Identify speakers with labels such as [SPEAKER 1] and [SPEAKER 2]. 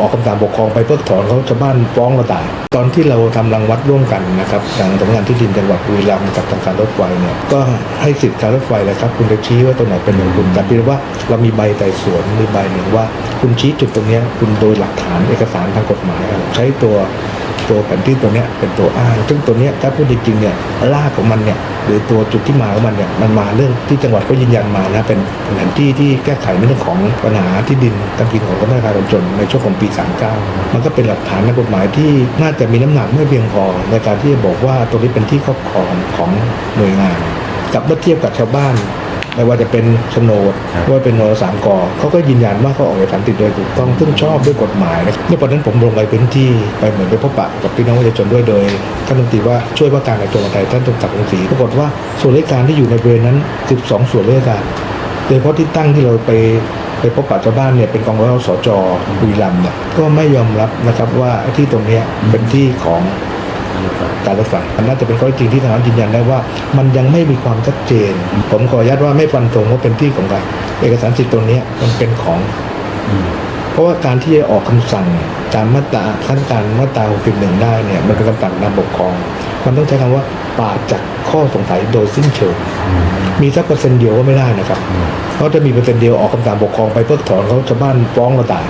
[SPEAKER 1] ออกคำสั่งปกครองไปเพิกถอนเขาชาวบ้านฟ้องเราตายตอนที่เราทำรังวัดร่วมกันนะครับทางสำนักงานที่ดินจังหวัดบุรีรัมย์กับทางการรถไฟเนี่ยก็ให้สิทธิ์การรถไฟเลยครับ คุณจะชี้ว่าตรงไหนเป็นของคุณแต่เพียงว่าเรามีใบไต่สวนมีใบหนึ่งว่า คุณชี้จุดตรงนี้คุณโดยหลักฐานเอกสารทางกฎหมายใช้ตัว ตัวแผนที่ตัวเนี้ยเป็นตัวอ้าง ซึ่งตัวเนี้ยถ้าพูดจริงๆเนี่ยรากของมันเนี่ยหรือตัวจุดที่มาของมันเนี่ยมันมาเรื่องที่จังหวัดก็ยืนยันมานะเป็นแผนที่ที่แก้ไขเรื่องของปัญหาที่ดินการกินของกรมธนาคารคนจนในช่วงของปี 39 มันก็เป็นหลักฐานในกฎหมายที่น่าจะมีน้ำหนักไม่เพียงพอในการที่จะบอกว่าตรงนี้เป็นที่ครอบครองของหน่วยงาน กับเมื่อเทียบกับชาวบ้าน ไม่ว่าจะเป็นโฉนด
[SPEAKER 2] ครับ
[SPEAKER 1] ไม่ว่าเป็นนสามกอเขาก็ยืนยันว่าเขาออกเอกสารติดโดยถูกต้องซึ่งชอบด้วยกฎหมายนะครับในวันนั้นผมลงไปพื้นที่ไปเหมือนไปพบปะกับพี่น้องประชาชนด้วยโดยท่านรัฐมนตรีว่าช่วยว่าการกระทรวงมหาดไทยท่านตรงศักดิ์วงศ์ศรีปรากฏว่าส่วนราชการที่อยู่ในบริเวณนั้น 12 ส่วนราชการโดยเฉพาะที่ตั้งที่เราไปไปพบปะชาวบ้านเนี่ยเป็นกองร้อยสจบุรีรัมย์เนี่ยก็ไม่ยอมรับนะครับว่าไอ้ที่ตรงเนี้ยเป็นที่ของ การรถไฟมันน่าจะเป็นข้อจริงที่ทางร้ายืนยันได้ว่า มันยังไม่มีความชัดเจน ผมขออนุญาตว่าไม่ฟันธงว่าเป็นที่ของใครเอกสารสิทธิ์ตัวนี้มันเป็นของ เพราะว่าการที่จะออกคำสั่งตามมาตราขั้นการมาตรา61ได้เนี่ยมันเป็นคำสั่งนำปกครอง มันต้องใช้คำว่าปราศจากข้อสงสัยโดยสิ้นเชิงมีสักเปอร์เซ็นต์เดียวก็ไม่ได้นะครับเพราะถ้ามีเปอร์เซ็นต์เดียวออกคำสั่งปกครองไปเพิกถอนเขาชาวบ้านฟ้องเราตาย